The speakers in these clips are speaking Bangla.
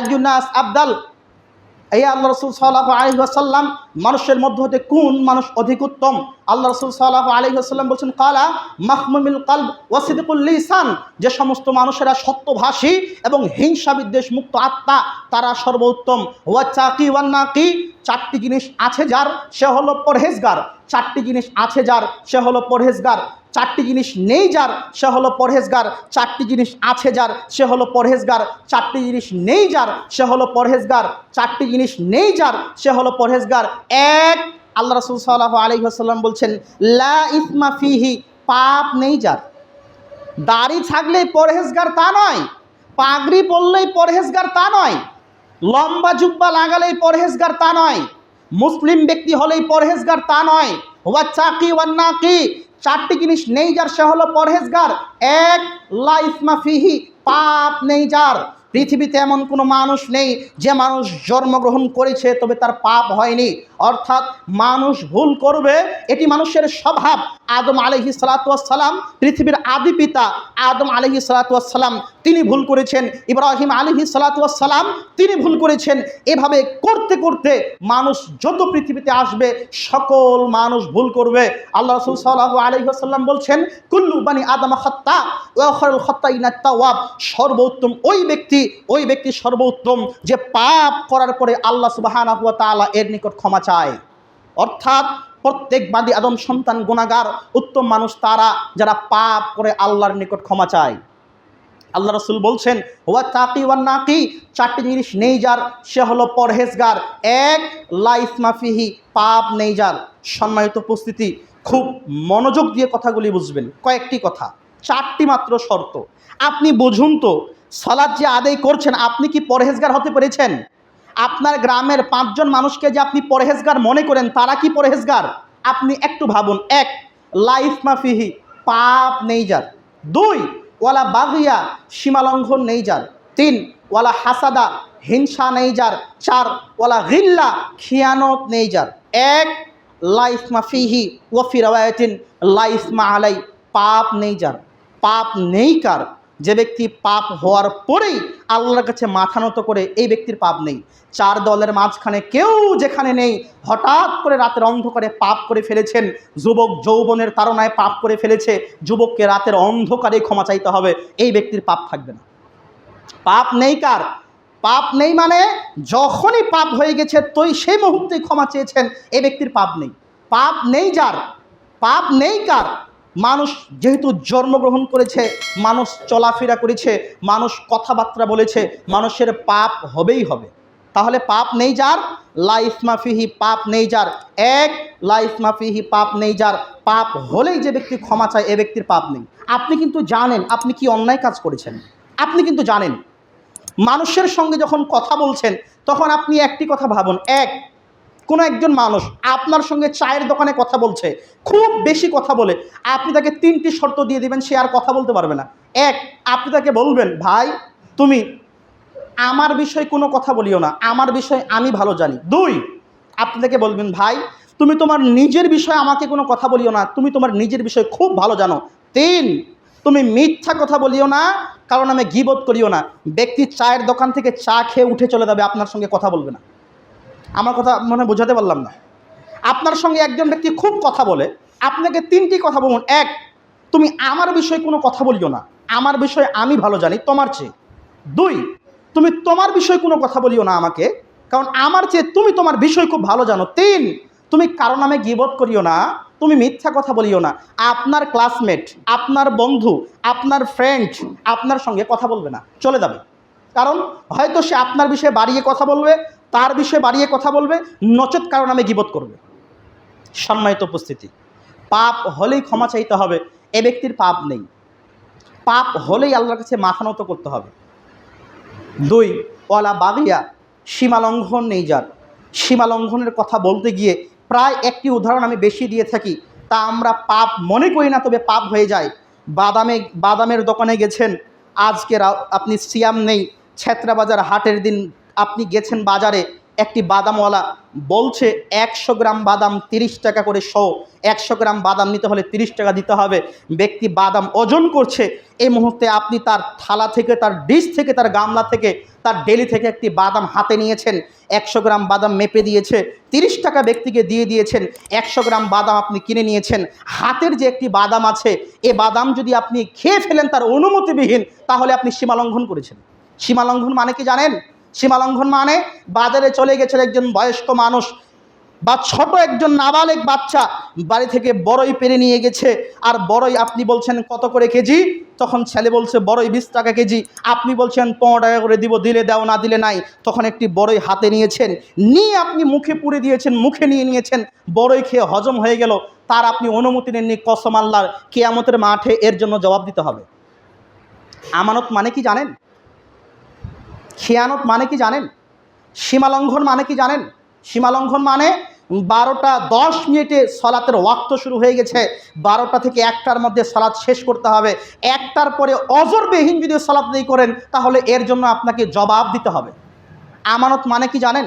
আইয়ুন্নাস আবদাল। এই আল্লাহ রসুল সাল্লাহ আলী আসাল্লাম মানুষের মধ্যে হতে কোন মানুষ অধিক উত্তম? আল্লাহ রসুল সাল্লাহ আলী আসাল্লাম বলছেন, কালা মাহমুমিল কাল ওয়াসিদুল লিসান যে সমস্ত মানুষেরা সত্যভাষী এবং হিংসা বিদ্বেষ মুক্ত আত্মা, তারা সর্বোত্তম। ওয়া চাকি ওয়ান্নাকি চারটি জিনিস আছে যার, সে হলো পরহেজগার। চারটি জিনিস আছে যার, সে হলো পরহেজগার। চারটি জিনিস নেই যার, সে হলো পরহেজগার। চারটি জিনিস আছে যার, সে হলো পরহেজগার। চারটি জিনিস নেই যার, সে হলো পরহেজগার। চারটি জিনিস নেই যার, সে হলো পরহেজগার। এক, আল্লাহ রসুল সাল্লাহ আলী আসাল্লাম বলছেন, লা ইসমা ফিহি পাপ নেই যার। দাড়ি থাকলেই পরহেজগার তা নয়, পাগড়ি পরলেই পরহেজগার তা নয়, লম্বা জুব্বা লাগালেই পরহেজগার তা নয়, মুসলিম ব্যক্তি হলেই পরহেজগার তা নয়। ওয়া চাকি ওয়ান্না কি চারটি জিনিস নেই যার সে হলো পরহেজগার। এক লাইফ মাফিহি পাপ নেই যার। পৃথিবীতে এমন কোনো মানুষ নেই যে মানুষ জন্মগ্রহণ করেছে তবে তার পাপ হয়নি। অর্থাৎ মানুষ ভুল করবে, এটি মানুষের স্বভাব। আদম আলহি সালাতাম পৃথিবীর আদি পিতা আদম আলহি সালাতাম তিনি ভুল করেছেন। ইব্রাহিম আলহি সালাতাম তিনি ভুল করেছেন। এভাবে করতে করতে মানুষ যত পৃথিবীতে আসবে, সকল মানুষ ভুল করবে। আল্লাহ রসুল সাল্লাহ আলহিহাসাল্লাম বলছেন, কুল্লু বানি আদম হত্যা ওয়াখরুল হত্যা ইনাত্তাওয়াব সর্বোত্তম ওই ব্যক্তি ওই ব্যক্তি সর্বোত্তম যে পাপ করার পরে আল্লাহ সুবাহানা হুয়া তাআলা এর নিকট ক্ষমা চায়। অর্থাৎ প্রত্যেক বাদী আদম সন্তান গুণাগার উত্তম মানুষ তারা যারা পাপ করে আল্লাহর নিকট ক্ষমা চায়। আল্লাহ রসুল বলছেন, ওয়া চাকি ওয়ান নাকি? চারটি জিনিস নেই যার, সে হলো পরহেজগার। এক, লাইফ মাফিহি, পাপ নেই যার। সম্মানিত উপস্থিতি, খুব মনোযোগ দিয়ে কথাগুলি বুঝবেন। কয়েকটি কথা, চারটি মাত্র শর্ত। আপনি বুঝুন তো সলাদ যে আদায় করছেন, আপনি কি পরহেজগার হতে পেরেছেন? আপনার গ্রামের পাঁচজন মানুষকে যে আপনি পরহেজগার মনে করেন, তারা কি পরহেজগার? আপনি একটু ভাবুন। এক, লাইফ মাফিহি, পাপ নেই যার। দুই, ওয়ালা বাগিয়া সীমালঙ্ঘন নেই যার। তিন, ওয়ালা হাসাদা, হিংসা নেই যার। চার, ওয়ালা গিল্লা, খিয়ানত নেই যার। এক, লাইফ মাফিহি ওয়ফি রওয়ায়তিন, লাইফ মা আলাই, পাপ নেই যার। পাপ নেই কার? যে ব্যক্তি পাপ হওয়ার পরেই আল্লাহর কাছে মাথা নত করে এই ব্যক্তির পাপ নেই। চার দলের মাঝখানে কেউ যেখানে নেই, হঠাৎ করে রাতের অন্ধকারে পাপ করে ফেলেছেন। যুবক যৌবনের তাড়নায় পাপ করে ফেলেছে। যুবককে রাতের অন্ধকারে ক্ষমা চাইতে হবে। এই ব্যক্তির পাপ থাকবে না। পাপ নেই কার? পাপ নেই মানে যখনই পাপ হয়ে গেছে, তুই সেই মুহূর্তেই ক্ষমা চেয়েছেন। এই ব্যক্তির পাপ নেই। পাপ নেই যার? পাপ নেই কার? মানুষ যেহেতু জন্মগ্রহণ করেছে, মানুষ চলাফেরা করেছে, মানুষ কথাবার্তা বলেছে, মানুষের পাপ হবেই হবে। তাহলে পাপ নেই যার, লাইফ মাফিহি পাপ নেই যার। এক, লাইফ মাফিহি পাপ নেই যার। পাপ হলেই যে ব্যক্তি ক্ষমা চায়, এ ব্যক্তির পাপ নেই। আপনি কিন্তু জানেন আপনি কি অন্যায় কাজ করেছেন। আপনি কিন্তু জানেন। মানুষের সঙ্গে যখন কথা বলছেন, তখন আপনি একটি কথা ভাবুন। এক কোনো একজন মানুষ আপনার সঙ্গে চায়ের দোকানে কথা বলছে, খুব বেশি কথা বলে, আপনি তাকে তিনটি শর্ত দিয়ে দিবেন, সে আর কথা বলতে পারবে না। এক, আপনি তাকে বলবেন, ভাই, তুমি আমার বিষয়ে কোনো কথা বলিও না, আমার বিষয়ে আমি ভালো জানি। দুই, আপনি তাকে বলবেন, ভাই, তুমি তোমার নিজের বিষয়ে আমাকে কোনো কথা বলিও না, তুমি তোমার নিজের বিষয়ে খুব ভালো জানো। তিন, তুমি মিথ্যা কথা বলিও না, কারণ আমি গিবোধ করিও না। ব্যক্তি চায়ের দোকান থেকে চা খেয়ে উঠে চলে যাবে, আপনার সঙ্গে কথা বলবে না। আমার কথা মনে বোঝাতে পারলাম না। আপনার সঙ্গে একজন ব্যক্তি খুব কথা বলে। আপনাকে তিনটি কথা বলুন। এক, তুমি আমার বিষয়ে কোনো কথা বলিও না। আমার বিষয়ে আমি ভালো জানি, তোমার চেয়ে। দুই, তুমি তোমার বিষয়ে কোনো কথা বলিও না আমাকে। কারণ আমার চেয়ে তুমি তোমার বিষয় খুব ভালো জানো। তিন, তুমি কারও নামে গিবোধ করিও না। তুমি মিথ্যা কথা বলিও না। আপনার ক্লাসমেট আপনার বন্ধু, আপনার ফ্রেন্ড আপনার সঙ্গে কথা বলবে না। চলে যাবে। কারণ হয়তো সে আপনার বিষয়ে বাড়িয়ে কথা বলবে তার বিষয়ে বাড়িয়ে কথা বলবে, নচেত কারও নামে গিবোধ করবে। সম্মানিত উপস্থিতি, পাপ হলেই ক্ষমা চাইতে হবে, এ ব্যক্তির পাপ নেই। পাপ হলেই আল্লাহর কাছে মাথা নত করতে হবে। দুই, ওয়ালা বাগিয়া সীমালঙ্ঘন নেই যার। সীমালঙ্ঘনের কথা বলতে গিয়ে প্রায় একটি উদাহরণ আমি বেশি দিয়ে থাকি, তা আমরা পাপ মনে করি না, তবে পাপ হয়ে যায়। বাদামে, বাদামের দোকানে গেছেন, আজকে আপনি সিয়াম নেই ছেত্রা বাজার হাটের দিন আপনি গেছেন বাজারে, একটি বাদামওয়ালা বলছে, একশো গ্রাম বাদাম তিরিশ টাকা করে শো একশো গ্রাম বাদাম নিতে হলে তিরিশ টাকা দিতে হবে। ব্যক্তি বাদাম ওজন করছে এই মুহূর্তে আপনি তার থালা থেকে, তার ডিশ থেকে, তার গামলা থেকে, তার ডেলি থেকে একটি বাদাম হাতে নিয়েছেন। একশো গ্রাম বাদাম মেপে দিয়েছে, তিরিশ টাকা ব্যক্তিকে দিয়ে দিয়েছেন। একশো গ্রাম বাদাম আপনি কিনে নিয়েছেন। হাতের যে একটি বাদাম আছে, এ বাদাম যদি আপনি খেয়ে ফেলেন তার অনুমতিবিহীন, তাহলে আপনি সীমালঙ্ঘন করেছেন। সীমালঙ্ঘন মানে কি জানেন? সীমালঙ্ঘন মানে বাজারে চলে গেছেন একজন বয়স্ক মানুষ বা ছোট একজন নাবালেক বাচ্চা বাড়ি থেকে বড়ই পেরে নিয়ে গেছে। আর বড়ই আপনি বলছেন কত করে কেজি? তখন ছেলে বলছে, বড়ই বিশ টাকা কেজি। আপনি বলছেন, পনেরো টাকা করে দিব, দিলে দাও, না দিলে নাই। তখন একটি বড়ই হাতে নিয়েছেন, নিয়ে আপনি মুখে পুড়ে দিয়েছেন, মুখে নিয়ে নিয়েছেন, বড়ই খেয়ে হজম হয়ে গেল। তার আপনি অনুমতি নেননি, কসম আল্লাহর, কেয়ামতের মাঠে এর জন্য জবাব দিতে হবে। আমানত মানে কি জানেন? খেয়ানত মানে কি জানেন? সীমালঙ্ঘন মানে কি জানেন? সীমালঙ্ঘন মানে বারোটা দশ মিনিটে সলাতের ওয়াক্ত শুরু হয়ে গেছে। বারোটা থেকে একটার মধ্যে সলাৎ শেষ করতে হবে। একটার পরে অজরবিহীন যদি সলাৎ নেই করেন, তাহলে এর জন্য আপনাকে জবাব দিতে হবে। আমানত মানে কি জানেন?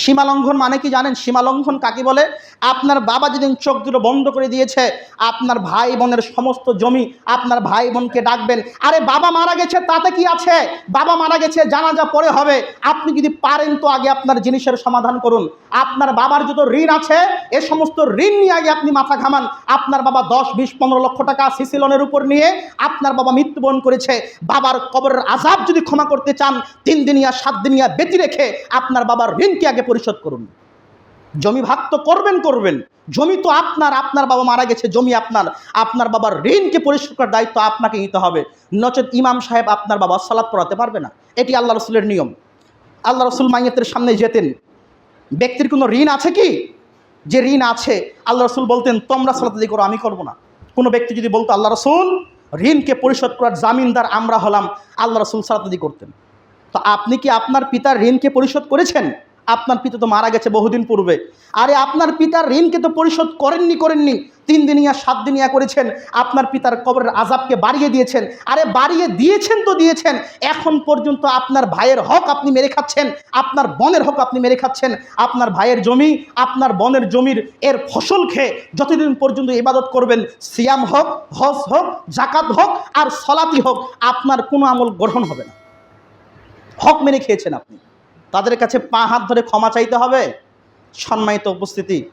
সীমালঙ্ঘন মানে কি জানেন? সীমালঙ্ঘন কাকে বলে? আপনার বাবা যেদিন চোখ দুটো বন্ধ করে দিয়েছে, আপনার ভাই বোনের সমস্ত জমি আপনার ভাই বোনকে ডাকবেন। আরে বাবা মারা গেছে, তাতে কি আছে? বাবা মারা গেছে, জানাজা পরে হবে। আপনি যদি পারেন তো আগে আপনার জিনিসের সমাধান করুন। আপনার বাবার যত ঋণ আছে, এ সমস্ত ঋণ নিয়ে আগে আপনি মাথা ঘামান। আপনার বাবা দশ, বিশ, পনেরো লক্ষ টাকা সিসি লোনের উপর নিয়ে আপনার বাবা মৃত্যুবরণ করেছে। বাবার কবরের আজাব যদি ক্ষমা করতে চান, তিন দিনিয়া, সাত দিনিয়া বেতি রেখে আপনার বাবার ঋণকে আগে পরিশোধ করুন। জমি ভাগ তো করবেন করবেন। জমি তো আপনার আপনার বাবা মারা গেছে, জমি আপনার। আপনার বাবার ঋণকে পরিশোধ করার দায়িত্ব আপনাকে নিতে হবে। নচেত ইমাম সাহেব আপনার বাবা সালাদ পড়াতে পারবে না। এটি আল্লাহ রসুলের নিয়ম। আল্লাহ রসুল মাইয়াতের সামনে যেতেন। ব্যক্তির কোনো ঋণ আছে কি? যে ঋণ আছে, আল্লাহ রসুল বলতেন, তোমরা সালাত করো, আমি করব না। কোনো ব্যক্তি যদি বলতো, আল্লাহ রসুল, ঋণকে পরিশোধ করার জামিনদার আমরা হলাম। আল্লাহ রসুল সালাত করতেন। তো আপনি কি আপনার পিতার ঋণকে পরিশোধ করেছেন? আপনার পিতা তো মারা গেছে বহুদিন পূর্বে। আরে আপনার পিতার ঋণকে তো পরিশোধ করেননি করেননি। তিন দিনিয়া সাত দিনিয়া করেছেন। আপনার পিতার কবরের আজাবকে বাড়িয়ে দিয়েছেন। আরে বাড়িয়ে দিয়েছেন তো দিয়েছেন। এখন পর্যন্ত আপনার ভাইয়ের হক আপনি মেরে খাচ্ছেন। আপনার বনের হক আপনি মেরে খাচ্ছেন। আপনার ভাইয়ের জমি, আপনার বনের জমির এর ফসল খেয়ে যতদিন পর্যন্ত ইবাদত করবেন, সিয়াম হোক, হজ হোক জাকাত হোক আর সলাতি হোক, আপনার কোনো আমল গ্রহণ হবে না। হক মেনে খেয়েছেন আপনি। তাদের কাছে পা হাত ধরে ক্ষমা চাইতে হবে। সম্মানিত উপস্থিতি।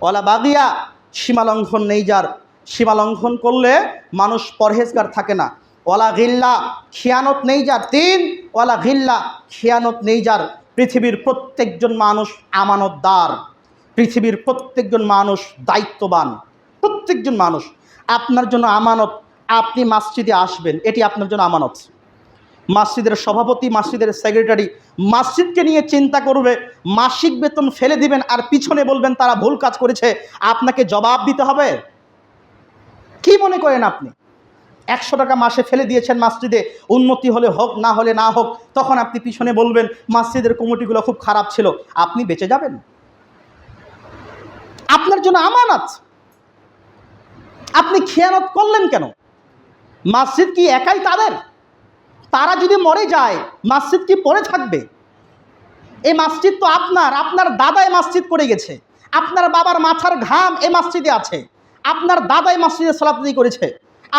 ওলা বাগিয়া সীমালঙ্ঘন নেই যার। সীমালঙ্ঘন করলে মানুষ পরহেজগার থাকে না। ওলা গিল্লা, খিয়ানত নেই যার। তিন ওলা গিল্লা, খিয়ানত নেই যার। পৃথিবীর প্রত্যেকজন মানুষ আমানতদার। পৃথিবীর প্রত্যেকজন মানুষ দায়িত্ববান। প্রত্যেকজন মানুষ। আপনার জন্য আমানত, আপনি মসজিদে আসবেন। এটি আপনার জন্য আমানত। মসজিদের সভাপতি, মসজিদের সেক্রেটারি মসজিদকে নিয়ে চিন্তা করবে, মাসিক বেতন ফেলে দিবেন আর পিছনে বলবেন তারা ভুল কাজ করেছে, আপনাকে জবাব দিতে হবে? কি মনে করেন আপনি? একশো টাকা মাসে ফেলে দিয়েছেন মসজিদে, উন্নতি হলে হোক, না হলে না হোক, তখন আপনি পিছনে বলবেন, মসজিদের কমিটিগুলো খুব খারাপ ছিল, আপনি বেঁচে যাবেন। আপনার জন্য আমানত। আপনি খেয়ানত করলেন কেন? মসজিদ কি একাই তাদের? তারা যদি মরে যায়, মসজিদ কি পড়ে থাকবে? এই মসজিদ তো আপনার আপনার দাদা দাদাই মসজিদ করে গেছে। আপনার বাবার মাথার ঘাম এই মসজিদে আছে। আপনার দাদা দাদাই মসজিদে সলাপতি করেছে।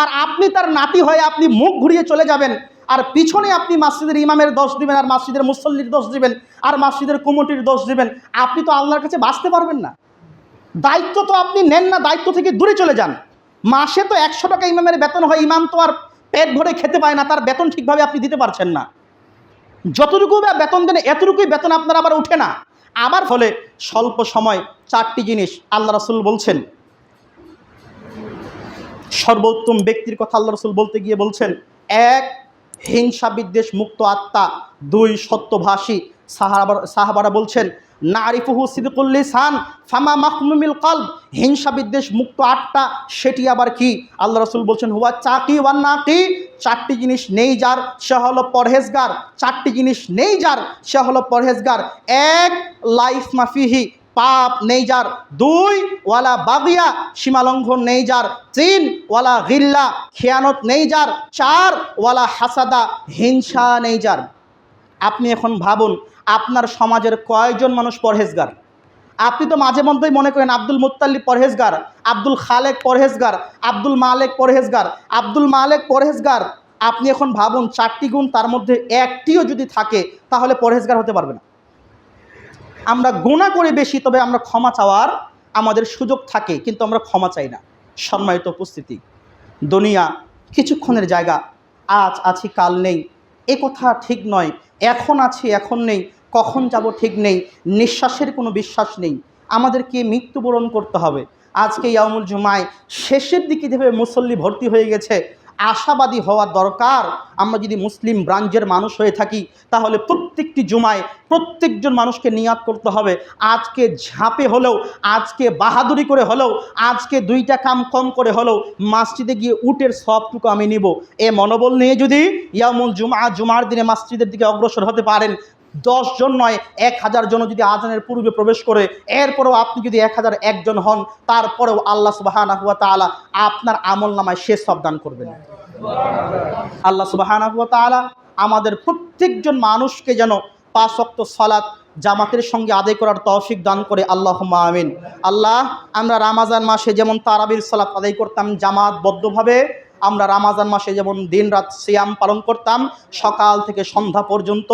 আর আপনি তার নাতি হয়ে আপনি মুখ ঘুরিয়ে চলে যাবেন, আর পিছনে আপনি মসজিদের ইমামের দোষ দিবেন, আর মসজিদের মুসল্লির দোষ দিবেন, আর মসজিদের কমিটির দোষ দিবেন। আপনি তো আল্লাহর কাছে বাঁচতে পারবেন না। দায়িত্ব তো আপনি নেন না, দায়িত্ব থেকে দূরে চলে যান। মাসে তো একশো টাকা ইমামের বেতন হয়, ইমাম তো আর পেট ভরে খেতে পায় না, তার বেতন ঠিকভাবে আপনি দিতে পারছেন না। যতটুকু বেতন দেন, এতটুকুই বেতন আপনার আবার উঠে না। আবার ফলে স্বল্প সময় চারটি জিনিস আল্লাহ রসুল বলছেন। সর্বোত্তম ব্যক্তির কথা আল্লাহ রসুল বলতে গিয়ে বলছেন, এক, হিংসা বিদ্বেষ মুক্ত আত্মা, দুই, সত্যভাষী। সাহাবারা বলছেন নারিফুহু সিদ্দুল্লিসান ফামা মাহমুমিল কলব। হিংসা বিদ্বেষ মুক্ত আটটা, সেটি আবার কি? আল্লাহ রসুল বলছেন, হুয়া চাকি ওয়ান নাকি? চারটি জিনিস নেই যার, সে হলো পরহেজগার। চারটি জিনিস নেই যার, সে হলো পরহেজগার। এক, লাইফ মাফিহি, পাপ নেই যার। দুই, ওয়ালা বাগিয়া, সীমালঙ্ঘন নেই যার। তিন, ওয়ালা গিল্লা, খেয়ানত নেই যার। চার, ওয়ালা হাসাদা, হিংসা নেই যার। আপনি এখন ভাবুন, আপনার সমাজের কয়জন মানুষ পরহেজগার? আপনি তো মাঝে মধ্যেই মনে করেন আব্দুল মুত্তাল্লি পরহেজগার, আব্দুল খালেক পরহেজগার, আব্দুল মালেক পরহেজগার, আব্দুল মালেক পরহেজগার। আপনি এখন ভাবুন, চারটি গুণ তার মধ্যে একটিও যদি থাকে, তাহলে পরহেজগার হতে পারবে না। আমরা গুণা করে বেশি, তবে আমরা ক্ষমা চাওয়ার আমাদের সুযোগ থাকে, কিন্তু আমরা ক্ষমা চাই না। সম্মানিত উপস্থিতি, দুনিয়া কিছুক্ষণের জায়গা, আজ আছি, কাল নেই, এ কথা ঠিক নয়। এখন আছি, এখন নেই, কখন যাব ঠিক নেই, নিঃশ্বাসের কোনো বিশ্বাস নেই। আমাদেরকে মৃত্যুবরণ করতে হবে। আজকে ইয়ামুল জুমায় শেষের দিকে যেভাবে মুসল্লি ভর্তি হয়ে গেছে আশাবাদী হওয়া দরকার। আমরা যদি মুসলিম ব্রাঞ্চের মানুষ হয়ে থাকি, তাহলে প্রত্যেকটি জুমায় প্রত্যেকজন মানুষকে নিয়াত করতে হবে। আজকে ঝাঁপে হলেও, আজকে বাহাদুরি করে হলেও, আজকে দুইটা কাম কম করে হলেও, মসজিদে গিয়ে উটের সবটুকু আমি নিব। এ মনোবল নিয়ে যদি ইয়ামুল জুমা জুমার দিনে মসজিদের দিকে অগ্রসর হতে পারেন জন নয়, এক হাজার জন যদি আজানের পূর্বে প্রবেশ করে, এরপরেও আপনি যদি এক হাজার একজন হন, তারপরেও আল্লাহ সুবাহানা হুয়া তালা আপনার আমল নামায় শেষ দান করবেন। আল্লাহ সুবাহানা হুয়া তালা আমাদের প্রত্যেকজন মানুষকে যেন পাঁচ অক্ত জামাতের সঙ্গে আদায় করার তৌফিক দান করে আল্লাহ আমিন। আল্লাহ, আমরা রামাজান মাসে যেমন তারাবির সালাত আদায় করতাম জামাতবদ্ধভাবে আমরা রামাজান মাসে যেমন দিন রাত সিয়াম পালন করতাম, সকাল থেকে সন্ধ্যা পর্যন্ত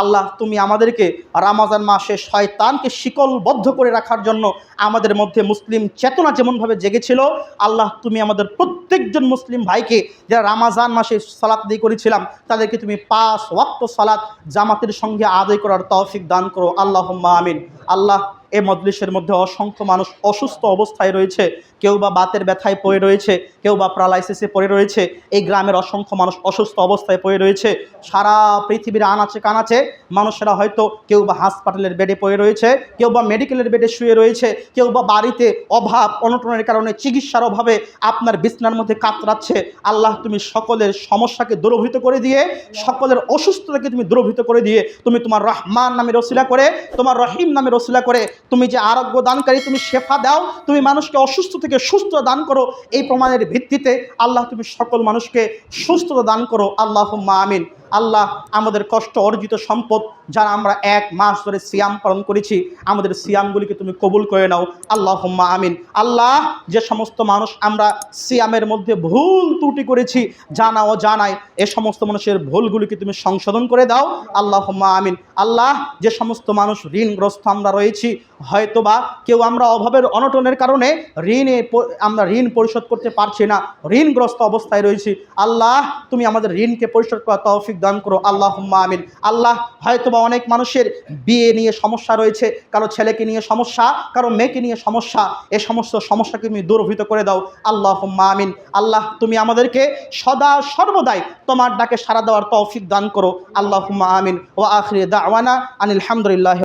আল্লাহ তুমি আমাদেরকে রামাজান মাসে শয়তানকে শিকলবদ্ধ করে রাখার জন্য আমাদের মধ্যে মুসলিম চেতনা যেমনভাবে জেগেছিল, আল্লাহ তুমি আমাদের প্রত্যেকজন মুসলিম ভাইকে যারা রামাজান মাসে সালাত দিয়ে করেছিলাম, তাদেরকে তুমি পাঁচ ওয়াক্ত সালাত জামাতের সঙ্গে আদায় করার তৌফিক দান করো। আল্লাহ আমিন। আল্লাহ এ মজলিসের মধ্যে অসংখ্য মানুষ অসুস্থ অবস্থায় রয়েছে। কেউ বা বাতের ব্যথায় পড়ে রয়েছে, কেউ বা প্রালাইসিসে পড়ে রয়েছে। এই গ্রামের অসংখ্য মানুষ অসুস্থ অবস্থায় পড়ে রয়েছে। সারা পৃথিবীর আনাচে কানাচে মানুষেরা হয়তো কেউ বা হাসপাতালের বেডে পড়ে রয়েছে, কেউ বা মেডিকেলের বেডে শুয়ে রয়েছে, কেউ বা বাড়িতে অভাব, অনটনের কারণে চিকিৎসার অভাবে আপনার বিছনার মধ্যে কাতরাচ্ছে। আল্লাহ তুমি সকলের সমস্যাকে দূরভূত করে দিয়ে, সকলের অসুস্থতাকে তুমি দূরভূত করে দিয়ে, তুমি তোমার রহমান নামে রসিলা করে, তোমার রহিম নামে রসিলা করে তুমি যে আরোগ্য দানকারী, তুমি শেফা দাও, তুমি মানুষকে অসুস্থ থেকে সুস্থ দান করো, এই প্রমাণের ভিত্তিতে আল্লাহ তুমি সকল মানুষকে সুস্থতা দান করো। আল্লাহ আমিন। আল্লাহ আমাদের কষ্ট অর্জিত সম্পদ যারা আমরা এক মাস ধরে সিয়াম পালন করেছি, আমাদের সিয়ামগুলিকে তুমি কবুল করে নাও। আল্লাহ আমিন। আল্লাহ যে সমস্ত মানুষ আমরা সিয়ামের মধ্যে ভুল ত্রুটি করেছি, জানা ও জানাই এ সমস্ত মানুষের ভুলগুলিকে তুমি সংশোধন করে দাও। আল্লাহ আমিন। আল্লাহ যে সমস্ত মানুষ ঋণগ্রস্ত আমরা রয়েছি হয়তোবা কেউ আমরা অভাবের অনটনের কারণে ঋণে আমরা ঋণ পরিশোধ করতে পারছি না। ঋণগ্রস্ত অবস্থায় রয়েছি। আল্লাহ, তুমি আমাদের ঋণকে পরিশোধ করা তৌফিক দান করো। আল্লাহ আমিন। আল্লাহ, হয়তোবা অনেক মানুষের বিয়ে নিয়ে সমস্যা রয়েছে। কারও ছেলেকে নিয়ে সমস্যা, কারও মেয়েকে নিয়ে সমস্যা। এ সমস্ত সমস্যাকে তুমি দূরভূত করে দাও। আল্লাহ আমিন। আল্লাহ, তুমি আমাদেরকে সদা সর্বদাই তোমার ডাকে সাড়া দেওয়ার তৌফিক দান করো। আল্লাহ আমিন। ও আখরি দাওয়ানা আনিল হামদুলিল্লাহ